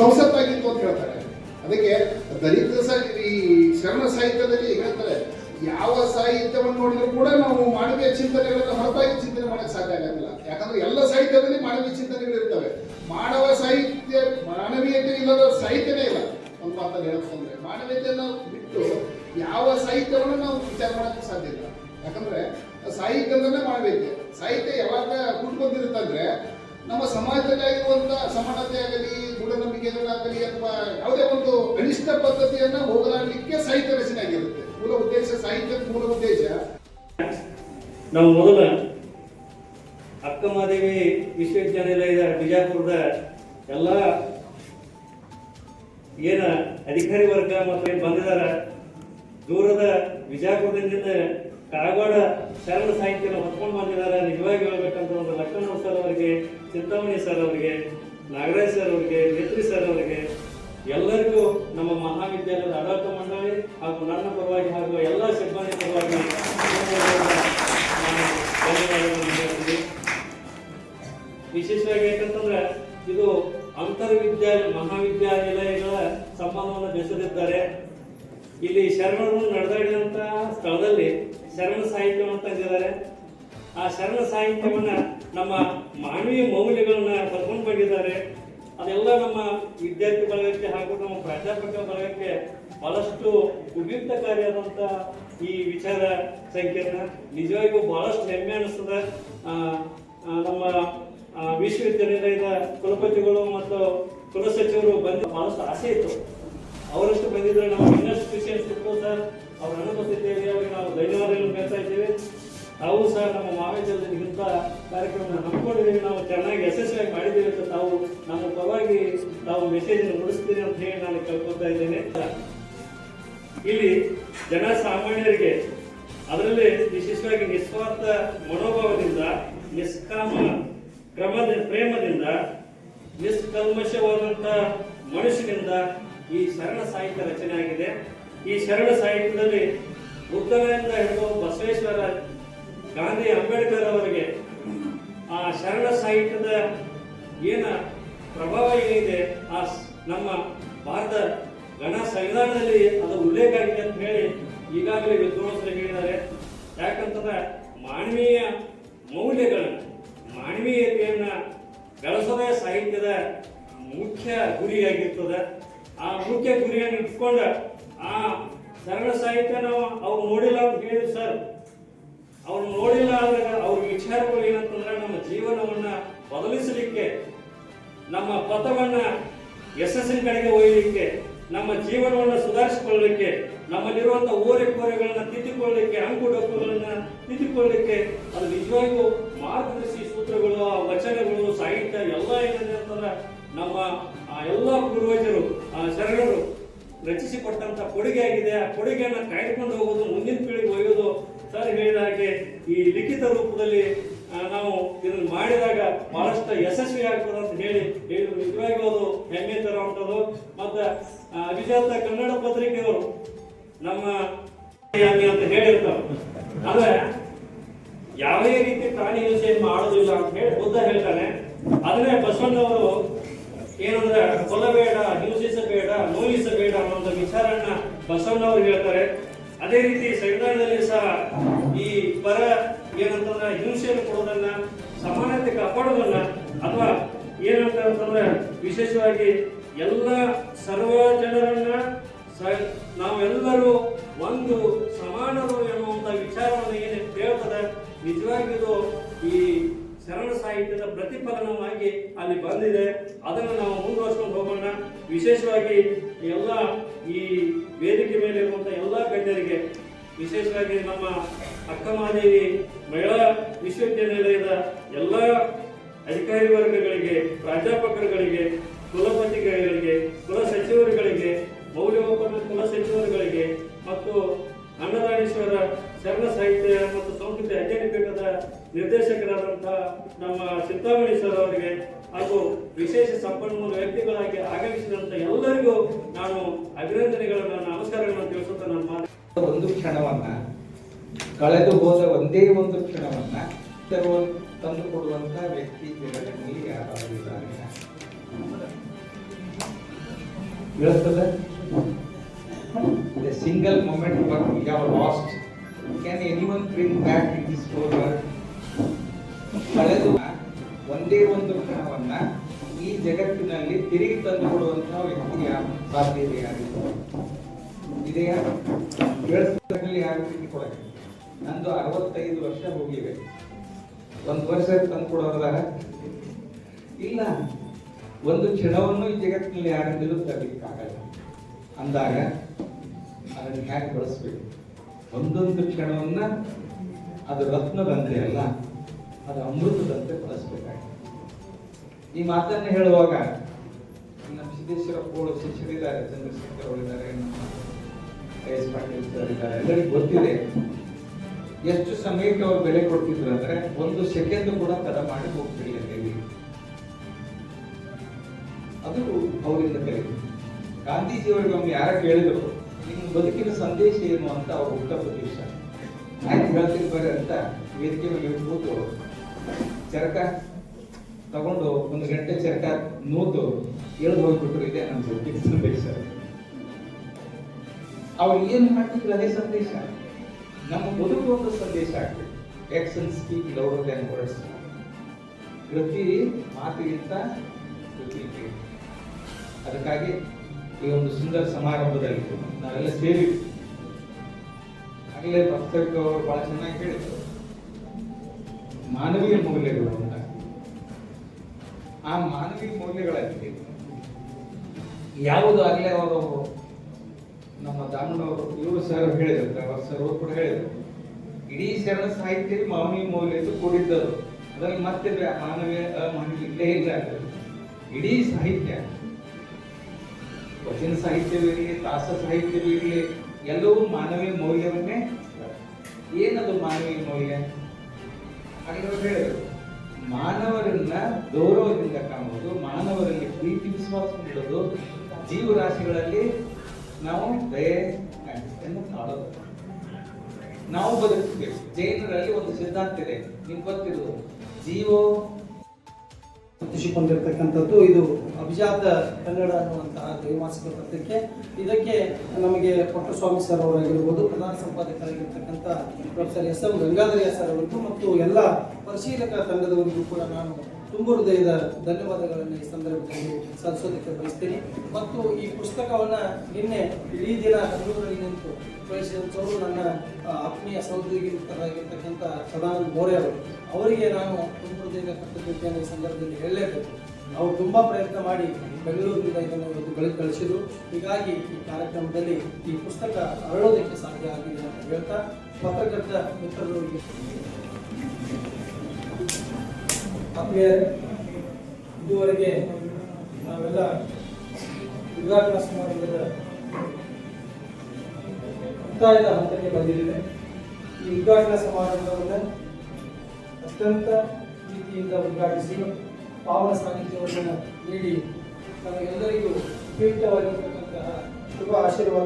ಸಂಸತ್ತಾಗಿತ್ತು ಅಂತ ಹೇಳ್ತಾರೆ. ಅದಕ್ಕೆ ದಲಿತ ಸಾಹಿತ್ಯ ಈ ಶರಣ ಸಾಹಿತ್ಯದಲ್ಲಿ ಹೇಳ್ತಾರೆ, ಯಾವ ಸಾಹಿತ್ಯವನ್ನು ನೋಡಿದ್ರು ಕೂಡ ನಾವು ಮಾನವೀಯ ಚಿಂತನೆಗಳನ್ನು ಹೊರತಾಗಿ ಚಿಂತನೆ ಮಾಡಕ್ಕೆ ಸಾಧ್ಯ ಆಗಲ್ಲ ಯಾಕಂದ್ರೆ ಎಲ್ಲ ಸಾಹಿತ್ಯದಲ್ಲಿ ಮಾನವೀಯ ಚಿಂತನೆಗಳು ಇರ್ತವೆ. ಮಾನವ ಸಾಹಿತ್ಯ, ಮಾನವೀಯತೆ ಇಲ್ಲದ ಸಾಹಿತ್ಯನೇ ಇಲ್ಲ. ಒಂದು ಮಾತಲ್ಲಿ ಹೇಳ್ತಂದ್ರೆ, ಮಾನವೀಯತೆಯನ್ನು ಬಿಟ್ಟು ಯಾವ ಸಾಹಿತ್ಯವನ್ನು ನಾವು ವಿಚಾರ ಮಾಡಕ್ಕೆ ಸಾಧ್ಯ ಇಲ್ಲ. ಯಾಕಂದ್ರೆ ಸಾಹಿತ್ಯ ಅಂದ್ರೆ ಮಾನವೀಯತೆ. ಸಾಹಿತ್ಯ ಯಾವಾಗ ಹುಟ್ಕೊಂಡಿರುತ್ತಂದ್ರೆ ನಮ್ಮ ಸಮಾಜದಲ್ಲಾಗಿರುವಂತ ಸಮಾನತೆ ಆಗಲಿ ಮೂಢನಂಬಿಕೆಗಳಾಗಲಿ ಅಥವಾ ಯಾವುದೇ ಒಂದು ಕನಿಷ್ಠ ಪದ್ಧತಿಯನ್ನ ಹೋಗಲಾಡಲಿಕ್ಕೆ ಸಾಹಿತ್ಯ ರಚನೆ ಆಗಿರುತ್ತೆ. ಮೂಲ ಉದ್ದೇಶ, ಸಾಹಿತ್ಯದ ಮೂಲ ಉದ್ದೇಶ. ನಾವು ಮೊದಲ ಅಕ್ಕಮಹಾದೇವಿ ವಿಶ್ವವಿದ್ಯಾನಿಲಯದ ಬಿಜಾಪುರದ ಎಲ್ಲ ಏನ ಅಧಿಕಾರಿ ವರ್ಗ ಮತ್ತು ಬಂದಿದ್ದಾರೆ ದೂರದ ವಿಜಯಪುರದಿಂದ ಕಾಗವಾಡ ಶರಣ ಸಾಹಿತ್ಯನ ಹೊತ್ಕೊಂಡು ಬಂದಿದ್ದಾರೆ. ನಿಜವಾಗಿ ಹೇಳ್ಬೇಕಂತ ಒಂದು ಲಕ್ಷ್ಮಣ ಸರ್ ಅವರಿಗೆ, ಚಿಂತಾಮಣಿ ಸರ್ ಅವರಿಗೆ, ನಾಗರಾಜ್ ಸರ್ ಅವರಿಗೆ, ನೇತ್ರಿ ಸರ್ ಅವರಿಗೆ, ಎಲ್ಲರಿಗೂ ನಮ್ಮ ಮಹಾವಿದ್ಯಾಲಯದ ಆಡಳಿತ ಮಂಡಳಿ ಹಾಗೂ ನನ್ನ ಪರವಾಗಿ ಹಾಗೂ ಎಲ್ಲ ಸಿಬ್ಬಂದಿ ಪರವಾಗಿ ವಿಶೇಷವಾಗಿ ಯಾಕಂತಂದ್ರೆ ಇದು ಅಂತರ್ವಿದ್ಯಾಲಯ ಮಹಾವಿದ್ಯಾನಿಲಯಗಳ ಸಂಬಂಧವನ್ನು ಬೆಸೆದಿದ್ದಾರೆ. ಇಲ್ಲಿ ಶರಣರು ನಡೆದಾಡಿದಂತಹ ಸ್ಥಳದಲ್ಲಿ ಶರಣ ಸಾಹಿತ್ಯವನ್ನು ತಂದಿದ್ದಾರೆ ಆ ಶರಣ ಸಾಹಿತ್ಯವನ್ನ ನಮ್ಮ ಮಾನವೀಯ ಮೌಲ್ಯಗಳನ್ನ ಬರ್ಕೊಂಡು ಬಂದಿದ್ದಾರೆ. ಅದೆಲ್ಲ ನಮ್ಮ ವಿದ್ಯಾರ್ಥಿ ಬಳಗಕ್ಕೆ ಹಾಗೂ ನಮ್ಮ ಪ್ರಾಧ್ಯಾಪಕ ಬಳಗಕ್ಕೆ ಬಹಳಷ್ಟು ಉಪಯುಕ್ತಕಾರಿಯಾದಂಥ ಈ ವಿಚಾರ ಸಂಕೀರ್ಣ. ನಿಜವಾಗಿಯೂ ಬಹಳಷ್ಟು ಹೆಮ್ಮೆ ಅನಿಸ್ತದೆ. ನಮ್ಮ ವಿಶ್ವವಿದ್ಯಾನಿಲಯದ ಕುಲಪತಿಗಳು ಮತ್ತು ಕುಲಸಚಿವರು ಬಂದು ಬಹಳಷ್ಟು ಆಸೆ ಇತ್ತು. ಅವರಷ್ಟು ಬಂದಿದ್ರೆ ನಾವು ಇನ್ನಷ್ಟು ಖುಷಿ ಅನಿಸ್ತಿತ್ತು ಸರ್. ಅವ್ರ ಅನುಪಸ್ಥಿತಿಯಲ್ಲಿ ಅವರಿಗೆ ನಾವು ಧನ್ಯವಾದಗಳನ್ನು ಕೇಳ್ತಾ ಇದ್ದೇವೆ. ತಾವು ಸಹ ನಮ್ಮ ಮಹಾವಿದ್ಯಾಲಯದಲ್ಲಿ ಇಂಥ ಕಾರ್ಯಕ್ರಮವನ್ನು ನಂಬಿಕೊಂಡಿದ್ದೀವಿ ನಾವು ಚೆನ್ನಾಗಿ ಯಶಸ್ವಿಯಾಗಿ ಮಾಡಿದ್ದೀವಿ ಅಂತ ತಾವು ನಮ್ಮ ಪರವಾಗಿ ತಾವು ಮೆಸೇಜ್ ಮುಡಿಸ್ತೀರಿ ಅಂತ ಹೇಳಿ ನಾನು ಕೇಳ್ಕೊತಾ ಇದ್ದೇನೆ. ಇಲ್ಲಿ ಜನ ಸಾಮಾನ್ಯರಿಗೆ ಅದರಲ್ಲಿ ವಿಶೇಷವಾಗಿ ನಿಸ್ವಾರ್ಥ ಮನೋಭಾವದಿಂದ, ನಿಷ್ಕಾಮ ಕ್ರಮದ ಪ್ರೇಮದಿಂದ ನಿಷ್ಕಲ್ಮಶವಾದಂತ ಮನುಷ್ಯನಿಂದ ಈ ಶರಣ ಸಾಹಿತ್ಯ ರಚನೆ ಆಗಿದೆ ಈ ಶರಣ ಸಾಹಿತ್ಯದಲ್ಲಿ ಬುದ್ಧನಿಂದ ಹಿಡಿದು ಬಸವೇಶ್ವರ ಗಾಂಧಿ ಅಂಬೇಡ್ಕರ್ ಅವರಿಗೆ ಆ ಶರಣ ಸಾಹಿತ್ಯದ ಏನ ಪ್ರಭಾವ ಏನಿದೆ, ಆ ನಮ್ಮ ಭಾರತ ಗಣ ಸಂವಿಧಾನದಲ್ಲಿ ಅದು ಉಲ್ಲೇಖ ಆಗಿದೆ ಅಂತ ಹೇಳಿ ಈಗಾಗಲೇ ವಿದ್ವಾಂಸರು ಹೇಳಿದ್ದಾರೆ. ಯಾಕಂತಂದ್ರೆ ಮಾನವೀಯ ಮೌಲ್ಯಗಳನ್ನು, ಮಾನವೀಯತೆಯನ್ನ ಬೆಳೆಸೋದೇ ಸಾಹಿತ್ಯದ ಮುಖ್ಯ ಗುರಿಯಾಗಿರ್ತದೆ. ಆ ಮುಖ್ಯ ಗುರಿಯನ್ನು ಇಟ್ಕೊಂಡ ಆ ಸರಳ ಸಾಹಿತ್ಯ ನಾವು ಅವ್ರು ನೋಡಿಲ್ಲ ಅಂತ ಹೇಳಿ ಸರ್. ಅವ್ರು ನೋಡಿಲ್ಲ ಅಂದ್ರೆ ಅವ್ರ ವಿಚಾರಗಳು ಏನಂತಂದ್ರೆ ನಮ್ಮ ಜೀವನವನ್ನ ಬದಲಿಸಲಿಕ್ಕೆ, ನಮ್ಮ ಪಥವನ್ನ ಯಶಸ್ಸಿನ ಕಡೆಗೆ ಒಯ್ಯಲಿಕ್ಕೆ, ನಮ್ಮ ಜೀವನವನ್ನು ಸುಧಾರಿಸಿಕೊಳ್ಳಲಿಕ್ಕೆ ನಮ್ಮಲ್ಲಿರುವಂತಹ ಓರೆ ಕೋರೆಗಳನ್ನ ತಿದ್ದಿಕೊಳ್ಳಲಿಕ್ಕೆ ಅಂಕು ಡೊಕ್ಕುಗಳನ್ನ ತಿದ್ದಿಕೊಳ್ಳಲಿಕ್ಕೆ, ಅದು ನಿಜವಾಗಿಯೂ ಮಾರ್ಗದರ್ಶಿ ಸೂತ್ರಗಳು, ಆ ವಚನಗಳು, ಸಾಹಿತ್ಯ, ಎಲ್ಲ ಏನಂದ್ರೆ ಅಂತಂದ್ರೆ ನಮ್ಮ ಎಲ್ಲ ಪೂರ್ವಜರು ಶರಣರು ರಚಿಸಿಕೊಟ್ಟಂತ ಕೊಡುಗೆ ಆಗಿದೆ. ಆ ಕೊಡುಗೆಯನ್ನ ಕಾಯ್ದುಕೊಂಡು ಹೋಗೋದು, ಮುಂದಿನ ಪೀಳಿಗೆ ಒಯ್ಯೋದು. ಸರ್ ಹೇಳಿದ ಹಾಗೆ ಈ ಲಿಖಿತ ರೂಪದಲ್ಲಿ ನಾವು ಇದನ್ನು ಮಾಡಿದಾಗ ಬಹಳಷ್ಟು ಯಶಸ್ವಿ ಆಗ್ತದೆ ಅಂತ ಹೇಳಿ ಹೇಳಿದ್ರು. ನಿಜವಾಗಿ ಹೆಮ್ಮೆ ತರುವಂಥದ್ದು. ಮತ್ತು ಅಭಿಜಾತ ಕನ್ನಡ ಪತ್ರಿಕೆಯವರು ನಮ್ಮ ಅಂತ ಹೇಳಿರ್ತಾರೆ. ಆದ್ರೆ ಯಾವುದೇ ರೀತಿ ಪ್ರಾಣಿ ಹಿಂಸೆ ಮಾಡೋದಿಲ್ಲ ಅಂತ ಹೇಳಿ ಬುದ್ಧ ಹೇಳ್ತಾನೆ. ಅದನ್ನೇ ಬಸವಣ್ಣವರು ಏನಂದ್ರೆ ಕೊಲ್ಲಬೇಡ ಹಿಂಸಿಸಬೇಡ ನೋಯಿಸಬೇಡ ಅನ್ನೋ ವಿಚಾರನ್ನ ಬಸವಣ್ಣವರು ಹೇಳ್ತಾರೆ. ಅದೇ ರೀತಿ ಸಂವಿಧಾನದಲ್ಲಿ ಸಹ ಈ ಪರ ಏನಂತಂದ್ರೆ ಹಿಂಸೆಯನ್ನು ಕೊಡೋದನ್ನ, ಸಮಾನತೆ ಕಾಪಾಡೋದನ್ನ ಅಥವಾ ಏನಂತ ಅಂತಂದ್ರೆ ವಿಶೇಷವಾಗಿ ಎಲ್ಲ ಸರ್ವ ಜನರನ್ನ ನಾವೆಲ್ಲರೂ ಒಂದು ಸಮಾನರು ಎನ್ನುವಂತ ವಿಚಾರವನ್ನು ಏನು ಹೇಳ್ತದೆ ನಿಜವಾಗಿಯೂ ಈ ಶರಣ ಸಾಹಿತ್ಯದ ಪ್ರತಿಫಲನವಾಗಿ ಅಲ್ಲಿ ಬಂದಿದೆ. ಅದನ್ನು ನಾವು ಮುಂದುವರ್ಸ್ಕೊಂಡು ಹೋಗೋಣ. ವಿಶೇಷವಾಗಿ ಎಲ್ಲ ಈ ವೇದಿಕೆ ಮೇಲೆ ಇರುವಂತಹ ಎಲ್ಲ ಗಣ್ಯರಿಗೆ, ವಿಶೇಷವಾಗಿ ನಮ್ಮ ಅಕ್ಕಮಹಾದೇವಿ ಮಹಿಳಾ ವಿಶ್ವವಿದ್ಯಾನಿಲಯದ ಎಲ್ಲ ಅಧಿಕಾರಿ ವರ್ಗಗಳಿಗೆ, ಪ್ರಾಧ್ಯಾಪಕರುಗಳಿಗೆ, ಕುಲಪತಿಗಳಿಗೆ, ಕುಲ ಸಚಿವರುಗಳಿಗೆ, ಮೌಲ್ಯಮಾಪನ ಕುಲ ಸಚಿವರುಗಳಿಗೆ ಮತ್ತು ಅನ್ನದಾನೇಶ್ವರ ಶರಣ ಸಾಹಿತ್ಯ ಮತ್ತು ಸಂಸ್ಕೃತಿ ಅಧ್ಯಯನ ಪೀಠದ ನಿರ್ದೇಶಕರಾದಂತಹ ನಮ್ಮ ಚಿಂತಾಮಣಿ ಸರ್ ಅವರಿಗೆ ಹಾಗೂ ವಿಶೇಷ ಸಂಪನ್ಮೂಲ ವ್ಯಕ್ತಿಗಳಾಗಿ ಆಗಮಿಸಿದಂತ ಎಲ್ಲರಿಗೂ ನಾನು ಅಭಿನಂದನೆಗಳನ್ನು, ನಮಸ್ಕಾರಗಳನ್ನು ತಿಳಿಸುತ್ತಾ ನನ್ನ ಒಂದು ಕ್ಷಣವನ್ನ, ಕಳೆದು ಹೋದ ಒಂದೇ ಒಂದು ಕ್ಷಣವನ್ನ ತಂದು ಕೊಡುವಂತ ವ್ಯಕ್ತಿ ಹೇಳ್ತದೆ? Moment single moment last can can anyone bring back in this whole ತಿರುಗಿ ತಂದು ಕೊಡುವಂತಹ ವ್ಯಕ್ತಿಯ ಸಾಧ್ಯತೆ ಯಾರಿಗೂ ಇದೆಯಾ? ಯಾರು ನಂದು ಅರವತ್ತೈದು ವರ್ಷ ಹೋಗಿವೆ ಒಂದು ವರ್ಷ ತಂದು ಇಲ್ಲ. ಒಂದು ಕ್ಷಣವನ್ನು ಈ ಜಗತ್ತಿನಲ್ಲಿ ಯಾರಿಂದಲೂ ತರಲಿಕ್ಕಾಗಲ್ಲ ಅಂದಾಗ ಅದನ್ನು ಹೇಗೆ ಬಳಸಬೇಕು? ಒಂದೊಂದು ಕ್ಷಣವನ್ನ ಅದು ರತ್ನದಂತೆ ಅಲ್ಲ, ಅದು ಅಮೃತದಂತೆ ಬಳಸಬೇಕಾಗಿದೆ. ಈ ಮಾತನ್ನ ಹೇಳುವಾಗ ಸಿದ್ದೇಶ್ವರಪ್ಪಗಳು ಶಿಷ್ಯರಿದ್ದಾರೆ ಚಂದ್ರಶೇಖರ್ ಅವರಿದ್ದಾರೆ ಎಸ್ ಪಾಟೀಲ್ ಸರ್ ಇದ್ದಾರೆ. ಎಲ್ಲರಿಗೂ ಗೊತ್ತಿದೆ, ಎಷ್ಟು ಸಮಯಕ್ಕೆ ಅವ್ರು ಬೆಲೆ ಕೊಡ್ತಿದ್ರು ಅಂದ್ರೆ ಒಂದು ಸೆಕೆಂಡ್ ಕೂಡ ತಡ ಮಾಡಿ ಹೋಗ್ತಿರ್ಲಿಲ್ಲ ಇಲ್ಲಿ ಅದು ಅವರಿಂದ ಕಲಿತು ಗಾಂಧೀಜಿಯವರಿಗೆ ಒಮ್ಮೆ ಯಾರ ಕೇಳಿದ್ರು ನಿಮ್ಮ ಬದುಕಿನ ಸಂದೇಶ ಏನು ಅಂತ ಅವ್ರು ಉತ್ತರ ಪ್ರದೇಶ ಆಯ್ತು ಹೇಳ್ತಿರ್ತಾರೆ ಅಂತ ವೇದಿಕೆ ಮೇಲೆ ಕೂತು ಚರಕ ತಗೊಂಡು ಒಂದು ಗಂಟೆ ಚರ್ಕ ನೂತು ಎಳ್ದು ಹೋಗ್ಬಿಟ್ರು ಇದೆ ನನ್ನ ಜೊತೆ ಸಂದೇಶ. ಅವ್ರು ಏನು ಮಾಡ್ತಿದ್ರು ಅದೇ ಸಂದೇಶ. ನಮ್ಮ ಬದುಕು ಒಂದು ಸಂದೇಶ ಆಗ್ತದೆ. Action speak louder than words ಪ್ರತಿ ಮಾತಿಗಿಂತ ಪ್ರತಿ ಅದಕ್ಕಾಗಿ ಈ ಒಂದು ಸುಂದರ ಸಮಾರಂಭದಲ್ಲಿ ನಾವೆಲ್ಲ ಸೇರಿ. ಆಗಲೇ ಭಕ್ತರ್ಗ ಅವರು ಬಹಳ ಚೆನ್ನಾಗಿ ಹೇಳಿದ್ರು. ಮಾನವೀಯ ಮೌಲ್ಯಗಳು ಅಂತ ಆ ಮಾನವೀಯ ಮೌಲ್ಯಗಳಲ್ಲಿ ಯಾವುದು ಆಗಲೇ ಅವರು ನಮ್ಮ ದಾಮನವರು ಇವರು ಸರ್ ಹೇಳಿದ್ರು ಅವರು ಸರ್ ಅವ್ರು ಕೂಡ ಹೇಳಿದ್ರು. ಇಡೀ ಶರಣ ಸಾಹಿತ್ಯ ಮಾನವೀಯ ಮೌಲ್ಯದ್ದು ಕೂಡಿದ್ದರು ಅದರಲ್ಲಿ ಮತ್ತೆ ಮಾನವೀಯ ಅಮಾನವೀಯ ಇಲ್ಲೇ ಇಲ್ಲ ಇಡೀ ಸಾಹಿತ್ಯ, ವಚನ ಸಾಹಿತ್ಯವಿರಲಿ ತಾಸ ಸಾಹಿತ್ಯವಿರಲಿ ಎಲ್ಲವೂ ಮಾನವೀಯ ಮೌಲ್ಯವನ್ನೇ ಏನದು ಮಾನವೀಯ ಮೌಲ್ಯ? ಹಾಗೆ ಹೇಳಿದ್ರು. ಮಾನವರನ್ನ ಗೌರವದಿಂದ ಕಾಣುವುದು ಮಾನವರಲ್ಲಿ ಪ್ರೀತಿ, ವಿಶ್ವಾಸ ನೀಡೋದು ಜೀವರಾಶಿಗಳಲ್ಲಿ ನಾವು ದಯೆ ತಾಳೋದು ನಾವು ಬದುಕಬೇಕು ಜೈನರಲ್ಲಿ ಒಂದು ಸಿದ್ಧಾಂತ ಇದೆ. ನಿಮ್ಗೆ ಗೊತ್ತಿರೋದು. ಜೀವೋ ಪ್ರತಿಷ್ಠಿಕೊಂಡಿರ್ತಕ್ಕಂಥದ್ದು ಇದು ಅಭಿಜಾತ ಕನ್ನಡ ಅನ್ನುವಂತಹ ದ್ವೈಮಾಸಿಕ ಪತ್ರಿಕೆ ಇದಕ್ಕೆ ನಮಗೆ ಪುಟ್ಟಸ್ವಾಮಿ ಸರ್ ಅವರಾಗಿರ್ಬೋದು, ಪ್ರಧಾನ ಸಂಪಾದಕರಾಗಿರ್ತಕ್ಕಂಥ professor S M Gangadharaiah sir ಅವರಿಗೂ ಮತ್ತು ಎಲ್ಲ ಪರಿಶೀಲಕ ತಂಡದವರಿಗೂ ಕೂಡ ನಾನು ತುಂಬು ಹೃದಯದ ಧನ್ಯವಾದಗಳನ್ನು ಈ ಸಂದರ್ಭದಲ್ಲಿ ಸಲ್ಲಿಸೋದಕ್ಕೆ ಬಯಸ್ತೀನಿ. ಮತ್ತು ಈ ಪುಸ್ತಕವನ್ನು ನಿನ್ನೆ ಇಡೀ ದಿನ ಬೆಂಗಳೂರಲ್ಲಿ ನಿಂತು ಕಳಿಸಿದಂಥವರು ನನ್ನ ಆತ್ಮೀಯ ಸಹೋದ್ಯೋಗಿತರಾಗಿರ್ತಕ್ಕಂಥ ಸದಾನಂದ ಮೋರೆ ಅವರು. ಅವರಿಗೆ ನಾನು ತುಂಬ ಹೃದಯದ ಕೃತಜ್ಞತೆಯನ್ನು ಈ ಸಂದರ್ಭದಲ್ಲಿ ಹೇಳಲೇಬೇಕು. ಅವರು ತುಂಬ ಪ್ರಯತ್ನ ಮಾಡಿ ಬೆಂಗಳೂರಿನಿಂದ ಇದನ್ನು ಇವತ್ತು ಬೆಳಕು ಕಳಿಸಿದರು. ಹೀಗಾಗಿ ಈ ಕಾರ್ಯಕ್ರಮದಲ್ಲಿ ಈ ಪುಸ್ತಕ ಅರಳೋದಕ್ಕೆ ಸಾಧ್ಯ ಆಗಿದೆ ಅಂತ ಹೇಳ್ತಾ, ಪತ್ರಕರ್ತ ಮಿತ್ರರಿಗೆ ಆತ್ಮೀಯರೇ ಇದುವರೆಗೆ ನಾವೆಲ್ಲ ಉದ್ಘಾಟನಾ ಸಮಾರಂಭದ ಮುಕ್ತಾಯದ ಹಂತಕ್ಕೆ ಬಂದಿದ್ದೇವೆ. ಈ ಉದ್ಘಾಟನಾ ಸಮಾರಂಭವನ್ನು ಅತ್ಯಂತ ಪ್ರೀತಿಯಿಂದ ಉದ್ಘಾಟಿಸಿ ಪಾವನ ಸಾನ್ನಿಧ್ಯವನ್ನು ನೀಡಿ ನಮಗೆಲ್ಲರಿಗೂ ಉಪಯುಕ್ತವಾಗಿರ್ತಕ್ಕಂತಹ ಶುಭ ಆಶೀರ್ವಾದ